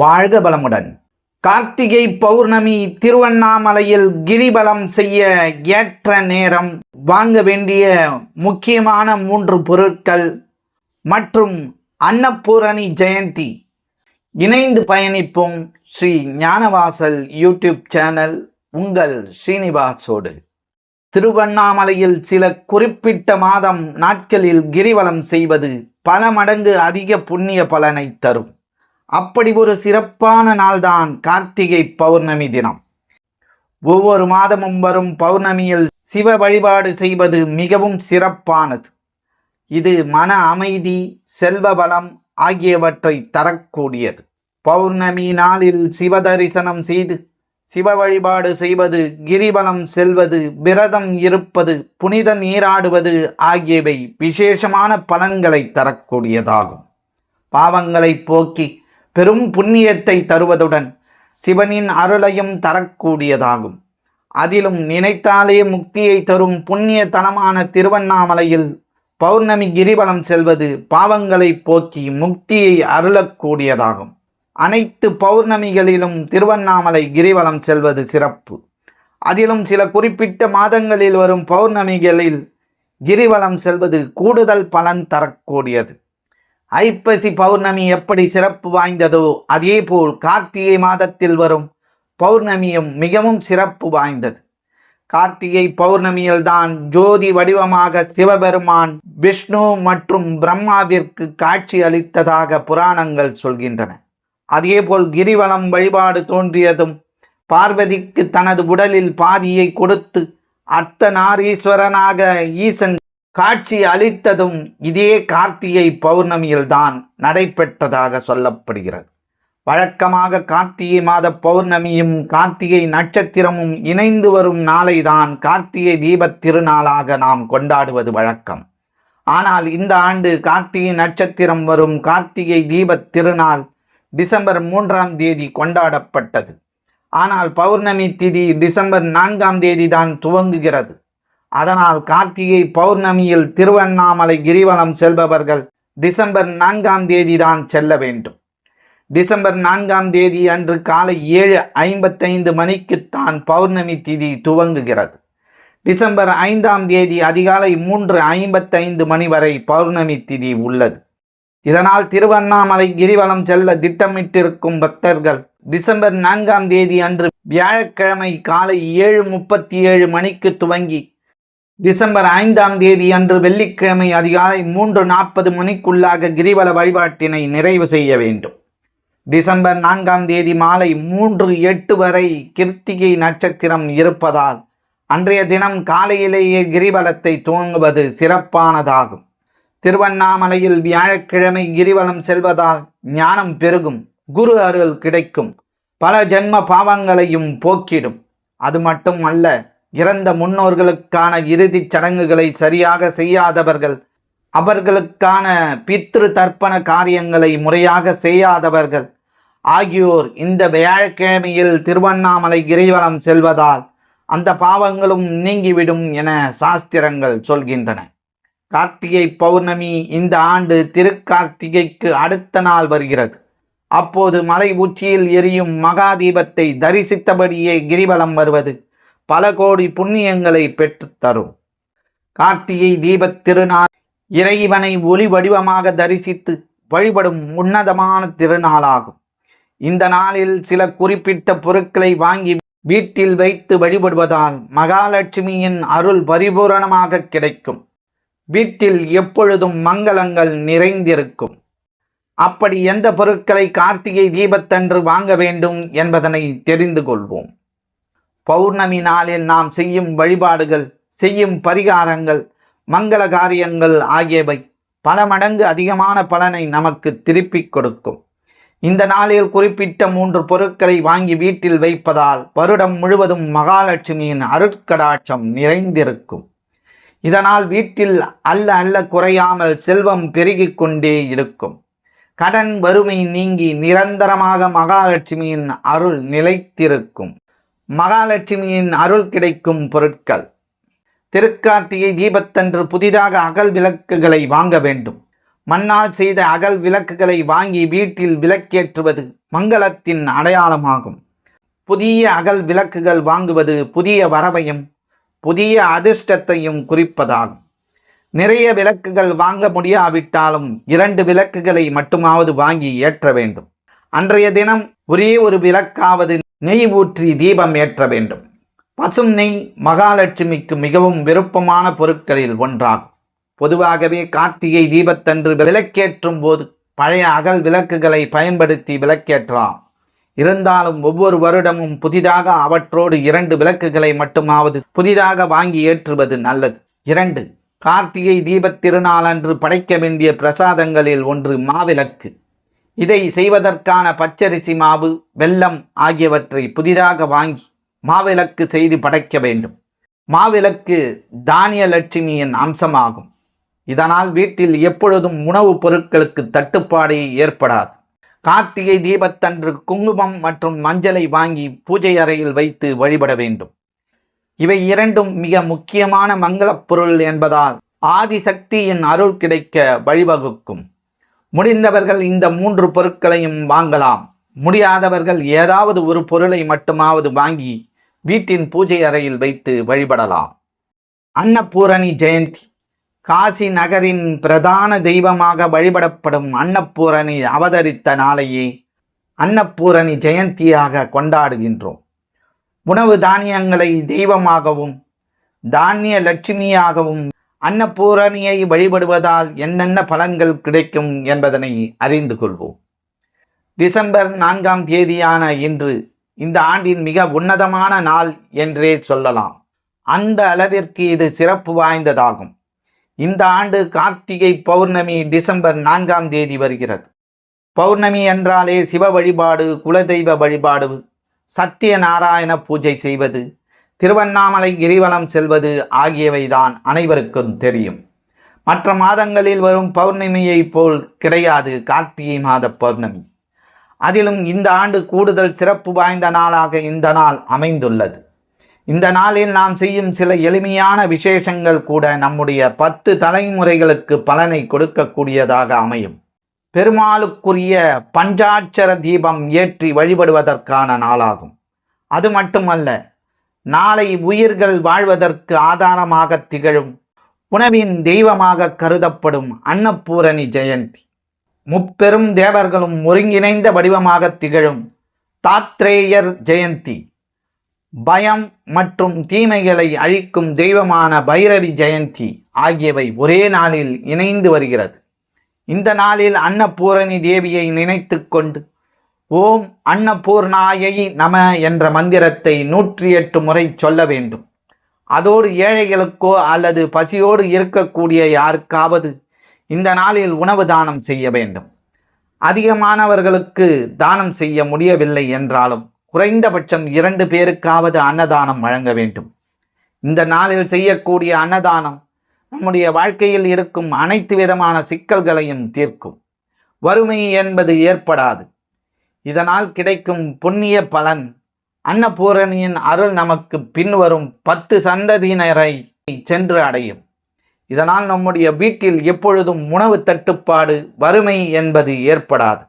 வாழ்க பலமுடன். கார்த்திகை பௌர்ணமி திருவண்ணாமலையில் கிரிபலம் செய்ய ஏற்ற நேரம் வாங்க வேண்டிய முக்கியமான மூன்று பொருட்கள் மற்றும் அன்னபூரணி ஜெயந்தி. இணைந்து பயணிப்போம் ஸ்ரீ ஞானவாசல் யூடியூப் சேனல் உங்கள் ஸ்ரீனிவாசோடு. திருவண்ணாமலையில் சில குறிப்பிட்ட மாதம் நாட்களில் கிரிவலம் செய்வது பல மடங்கு அதிக புண்ணிய பலனை தரும். அப்படி ஒரு சிறப்பான நாள்தான் கார்த்திகை பௌர்ணமி தினம். ஒவ்வொரு மாதமும் வரும் பௌர்ணமியில் சிவ வழிபாடு செய்வது மிகவும் சிறப்பானது. இது மன அமைதி செல்வ வளம் ஆகியவற்றை தரக்கூடியது. பௌர்ணமி நாளில் சிவ தரிசனம் செய்து சிவ வழிபாடு செய்வது கிரிவலம் செல்வது விரதம் இருப்பது புனித நீராடுவது ஆகியவை விசேஷமான பலன்களை தரக்கூடியதாகும். பாவங்களை போக்கி பெரும் புண்ணியத்தை தருவதுடன் சிவனின் அருளையும் தரக்கூடியதாகும். அதிலும் நினைத்தாலே முக்தியை தரும் புண்ணிய தலமான திருவண்ணாமலையில் பௌர்ணமி கிரிவலம் செல்வது பாவங்களை போக்கி முக்தியை அருளக்கூடியதாகும். அனைத்து பௌர்ணமிகளிலும் திருவண்ணாமலை கிரிவலம் செல்வது சிறப்பு. அதிலும் சில குறிப்பிட்ட மாதங்களில் வரும் பௌர்ணமிகளில் கிரிவலம் செல்வது கூடுதல் பலன் தரக்கூடியது. ஐப்பசி பௌர்ணமி எப்படி சிறப்பு வாய்ந்ததோ அதேபோல் கார்த்திகை மாதத்தில் வரும் பௌர்ணமியும் மிகவும் சிறப்பு வாய்ந்தது. கார்த்திகை பௌர்ணமியில்தான் ஜோதி வடிவமாக சிவபெருமான் விஷ்ணு மற்றும் பிரம்மாவிற்கு காட்சி அளித்ததாக புராணங்கள் சொல்கின்றன. அதேபோல் கிரிவலம் வழிபாடு தோன்றியதும் பார்வதிக்கு தனது உடலில் பாதியை கொடுத்து அர்த்தநாரீஸ்வரனாக ஈசன் காட்சி அளித்ததும் இதே கார்த்திகை பௌர்ணமியில்தான் நடைபெற்றதாக சொல்லப்படுகிறது. வழக்கமாக கார்த்திகை மாத பௌர்ணமியும் கார்த்திகை நட்சத்திரமும் இணைந்து வரும் நாளைதான் கார்த்திகை தீபத் திருநாளாக நாம் கொண்டாடுவது வழக்கம். ஆனால் இந்த ஆண்டு கார்த்திகை நட்சத்திரம் வரும் கார்த்திகை தீபத் திருநாள் டிசம்பர் மூன்றாம் தேதி கொண்டாடப்பட்டது. ஆனால் பௌர்ணமி திதி டிசம்பர் நான்காம் தேதி தான் துவங்குகிறது. அதனால் கார்த்திகை பௌர்ணமியில் திருவண்ணாமலை கிரிவலம் செல்பவர்கள் டிசம்பர் நான்காம் தேதி தான் செல்ல வேண்டும். டிசம்பர் நான்காம் தேதி அன்று காலை ஏழு ஐம்பத்தைந்து மணிக்குத்தான் பௌர்ணமி திதி துவங்குகிறது. டிசம்பர் ஐந்தாம் தேதி அதிகாலை மூன்று ஐம்பத்தைந்து மணி வரை பௌர்ணமி திதி உள்ளது. இதனால் திருவண்ணாமலை கிரிவலம் செல்ல திட்டமிட்டிருக்கும் பக்தர்கள் டிசம்பர் நான்காம் தேதி அன்று வியாழக்கிழமை காலை ஏழு முப்பத்தி ஏழு மணிக்கு துவங்கி டிசம்பர் ஐந்தாம் தேதி அன்று வெள்ளிக்கிழமை அதிகாலை மூன்று நாற்பது மணிக்குள்ளாக கிரிவல வழிபாட்டினை நிறைவு செய்ய வேண்டும். டிசம்பர் நான்காம் தேதி மாலை மூன்று எட்டு வரை கிருத்திகை நட்சத்திரம் இருப்பதால் அன்றைய தினம் காலையிலேயே கிரிவலத்தை துவங்குவது சிறப்பானதாகும். திருவண்ணாமலையில் வியாழக்கிழமை கிரிவலம் செல்வதால் ஞானம் பெருகும் குரு அருள் கிடைக்கும் பல ஜென்ம பாவங்களையும் போக்கிடும். அது மட்டும் அல்ல இறந்த முன்னோர்களுக்கான இறுதிச் சடங்குகளை சரியாக செய்யாதவர்கள் அவர்களுக்கான பித்ரு தர்ப்பண காரியங்களை முறையாக செய்யாதவர்கள். ஆகியோர் இந்த வியாழக்கிழமையில் திருவண்ணாமலை கிரிவலம் செல்வதால் அந்த பாவங்களும் நீங்கிவிடும் என சாஸ்திரங்கள் சொல்கின்றன. கார்த்திகை பௌர்ணமி இந்த ஆண்டு திருக்கார்த்திகைக்கு அடுத்த நாள் வருகிறது. அப்போது மலை உச்சியில் எரியும் மகாதீபத்தை தரிசித்தபடியே கிரிவலம் வருவது. பல கோடி புண்ணியங்களை பெற்றுத் தரும். கார்த்திகை தீபத் திருநாள் இறைவனை ஒளி வடிவமாக தரிசித்து வழிபடும் உன்னதமான திருநாளாகும். இந்த நாளில் சில குறிப்பிட்ட பொருட்களை வாங்கி வீட்டில் வைத்து வழிபடுவதால் மகாலட்சுமியின் அருள் பரிபூரணமாக கிடைக்கும். வீட்டில் எப்பொழுதும் மங்களங்கள் நிறைந்திருக்கும். அப்படி எந்த பொருட்களை கார்த்திகை தீபத்தன்று வாங்க வேண்டும் என்பதனை தெரிந்து கொள்வோம். பௌர்ணமி நாளில் நாம் செய்யும் வழிபாடுகள் செய்யும் பரிகாரங்கள் மங்கள காரியங்கள் ஆகியவை பல மடங்கு அதிகமான பலனை நமக்கு திருப்பிக் கொடுக்கும். இந்த நாளில் குறிப்பிட்ட மூன்று பொருட்களை வாங்கி வீட்டில் வைப்பதால் வருடம் முழுவதும் மகாலட்சுமியின் அருட்கடாட்சம் நிறைந்திருக்கும். இதனால் வீட்டில் அல்ல அல்ல குறையாமல் செல்வம் பெருகிக் கொண்டே இருக்கும். கடன் வறுமை நீங்கி நிரந்தரமாக மகாலட்சுமியின் அருள் நிலைத்திருக்கும். மகாலட்சுமியின் அருள் கிடைக்கும் பொருட்கள். திருக்கார்த்திகை தீபத்தன்று புதிதாக அகல் விளக்குகளை வாங்க வேண்டும். மண்ணால் செய்த அகல் விளக்குகளை வாங்கி வீட்டில் விளக்கேற்றுவது மங்களத்தின் அடையாளமாகும். புதிய அகல் விளக்குகள் வாங்குவது புதிய வரவையும் புதிய அதிர்ஷ்டத்தையும் குறிப்பதாகும். நிறைய விளக்குகள் வாங்க முடியாவிட்டாலும் இரண்டு விளக்குகளை மட்டுமாவது வாங்கி ஏற்ற வேண்டும். அன்றைய தினம் ஒரே ஒரு விளக்காவது நெய் ஊற்றி தீபம் ஏற்ற வேண்டும். பசும் நெய் மகாலட்சுமிக்கு மிகவும் விருப்பமான பொருட்களில் ஒன்றாகும். பொதுவாகவே கார்த்திகை தீபத்தன்று விளக்கேற்றும் போது பழைய அகல் விளக்குகளை பயன்படுத்தி விளக்கேற்றலாம். இருந்தாலும் ஒவ்வொரு வருடமும் புதிதாக அவற்றோடு இரண்டு விளக்குகளை மட்டுமாவது புதிதாக வாங்கி ஏற்றுவது நல்லது. இரண்டு கார்த்திகை தீபத் திருநாளன்று படைக்க வேண்டிய பிரசாதங்களில் ஒன்று மாவிளக்கு. இதை செய்வதற்கான பச்சரிசி மாவு வெல்லம் ஆகியவற்றை புதிதாக வாங்கி மாவிளக்கு செய்து படைக்க வேண்டும். மாவிளக்கு தானிய லட்சுமியின் அம்சமாகும். இதனால் வீட்டில் எப்பொழுதும் உணவுப் பொருட்களுக்கு தட்டுப்பாடு ஏற்படாது. கார்த்திகை தீபத்தன்று குங்குமம் மற்றும் மஞ்சளை வாங்கி பூஜை அறையில் வைத்து வழிபட வேண்டும். இவை இரண்டும் மிக முக்கியமான மங்களப் பொருள் என்பதால் ஆதிசக்தியின் அருள் கிடைக்க வழிவகுக்கும். முடிந்தவர்கள் இந்த மூன்று பொருட்களையும் வாங்கலாம். முடியாதவர்கள் ஏதாவது ஒரு பொருளை மட்டுமாவது வாங்கி வீட்டின் பூஜை அறையில் வைத்து வழிபடலாம். அன்னபூரணி ஜெயந்தி. காசி நகரின் பிரதான தெய்வமாக வழிபடப்படும் அன்னபூரணி அவதரித்த நாளையே அன்னபூரணி ஜெயந்தியாக கொண்டாடுகின்றோம். உணவு தானியங்களை தெய்வமாகவும் தானிய லட்சுமியாகவும் அன்னபூரணியை வழிபடுவதால் என்னென்ன பலன்கள் கிடைக்கும் என்பதனை அறிந்து கொள்வோம். டிசம்பர் நான்காம் தேதியான இன்று இந்த ஆண்டின் மிக உன்னதமான நாள் என்றே சொல்லலாம். அந்த அளவிற்கு இது சிறப்பு வாய்ந்ததாகும். இந்த ஆண்டு கார்த்திகை பௌர்ணமி டிசம்பர் நான்காம் தேதி வருகிறது. பௌர்ணமி என்றாலே சிவ வழிபாடு குலதெய்வ வழிபாடு சத்தியநாராயண பூஜை செய்வது திருவண்ணாமலை கிரிவலம் செல்வது ஆகியவைதான் அனைவருக்கும் தெரியும். மற்ற மாதங்களில் வரும் பௌர்ணமியைப் போல் கிடையாது கார்த்திகை மாத பௌர்ணமி. அதிலும் இந்த ஆண்டு கூடுதல் சிறப்பு வாய்ந்த நாளாக இந்த நாள் அமைந்துள்ளது. இந்த நாளில் நாம் செய்யும் சில எளிமையான விசேஷங்கள் கூட நம்முடைய பத்து தலைமுறைகளுக்கு பலனை கொடுக்கக்கூடியதாக அமையும். பெருமாளுக்குரிய பஞ்சாட்சர தீபம் ஏற்றி வழிபடுவதற்கான நாளாகும். அது மட்டுமல்ல நாளை உயிர்கள் வாழ்வதற்கு ஆதாரமாக திகழும். உணவின் தெய்வமாக கருதப்படும் அன்னபூரணி ஜெயந்தி. முப்பெரும் தேவர்களும் ஒருங்கிணைந்த வடிவமாக திகழும் தாத்ரேயர் ஜெயந்தி. பயம் மற்றும் தீமைகளை அழிக்கும் தெய்வமான பைரவி ஜெயந்தி ஆகியவை ஒரே நாளில் இணைந்து வருகிறது. இந்த நாளில் அன்னபூரணி தேவியை நினைத்து கொண்டு ஓம் அன்னபூர்ணாயை நம என்ற மந்திரத்தை நூற்றி எட்டு முறை சொல்ல வேண்டும். அதோடு ஏழைகளுக்கோ அல்லது பசியோடு இருக்கக்கூடிய யாருக்காவது இந்த நாளில் உணவு தானம் செய்ய வேண்டும். அதிகமானவர்களுக்கு தானம் செய்ய முடியவில்லை என்றாலும் குறைந்தபட்சம் இரண்டு பேருக்காவது அன்னதானம் வழங்க வேண்டும். இந்த நாளில் செய்யக்கூடிய அன்னதானம் நம்முடைய வாழ்க்கையில் இருக்கும் அனைத்து விதமான சிக்கல்களையும் தீர்க்கும். வறுமை என்பது ஏற்படாது. இதனால் கிடைக்கும் புண்ணிய பலன். அன்னபூரணியின் அருள் நமக்கு பின்வரும் பத்து சந்ததியினரை சென்று அடையும். இதனால் நம்முடைய வீட்டில் எப்பொழுதும் உணவு தட்டுப்பாடு வறுமை என்பது ஏற்படாது.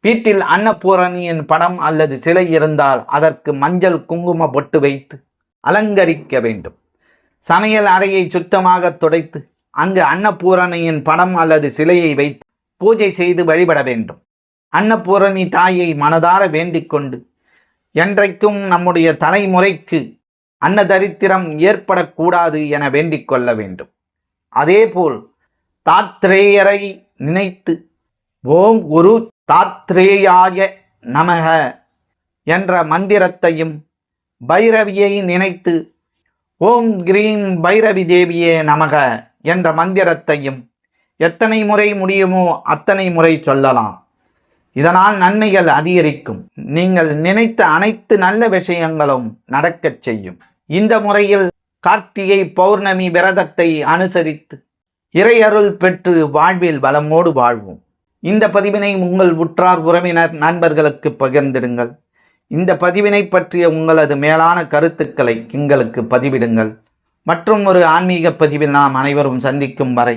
வீட்டில் அன்னபூரணியின் படம் அல்லது சிலை இருந்தால் அதற்கு மஞ்சள் குங்கும பொட்டு வைத்து அலங்கரிக்க வேண்டும். சமையல் அறையை சுத்தமாக துடைத்து அங்கு அன்னபூரணியின் படம் அல்லது சிலையை வைத்து பூஜை செய்து வழிபட வேண்டும். அன்னபூரணி தாயை மனதார வேண்டிக் கொண்டு என்றைக்கும் நம்முடைய தலைமுறைக்கு அன்னதரித்திரம் ஏற்படக்கூடாது என வேண்டிக் கொள்ள வேண்டும். அதேபோல் தாத்ரேயரை நினைத்து ஓம் குரு தாத்ரேயாய நமக என்ற மந்திரத்தையும் பைரவியை நினைத்து ஓம் கிரீம் பைரவி தேவியே நமக என்ற மந்திரத்தையும் எத்தனை முறை முடியுமோ அத்தனை முறை சொல்லலாம். இதனால் நன்மைகள் அதிகரிக்கும். நீங்கள் நினைத்த அனைத்து நல்ல விஷயங்களும் நடக்கச் செய்யும். இந்த முறையில் கார்த்திகை பௌர்ணமி விரதத்தை அனுசரித்து இறையருள் பெற்று வாழ்வில் வளமோடு வாழ்வோம். இந்த பதிவினை உங்கள் உற்றார் உறவினர் நண்பர்களுக்கு பகிர்ந்திடுங்கள். இந்த பதிவினை பற்றிய உங்களது மேலான கருத்துக்களை எங்களுக்கு பதிவிடுங்கள். மற்றும் ஒரு ஆன்மீக பதிவில் நாம் அனைவரும் சந்திக்கும் வரை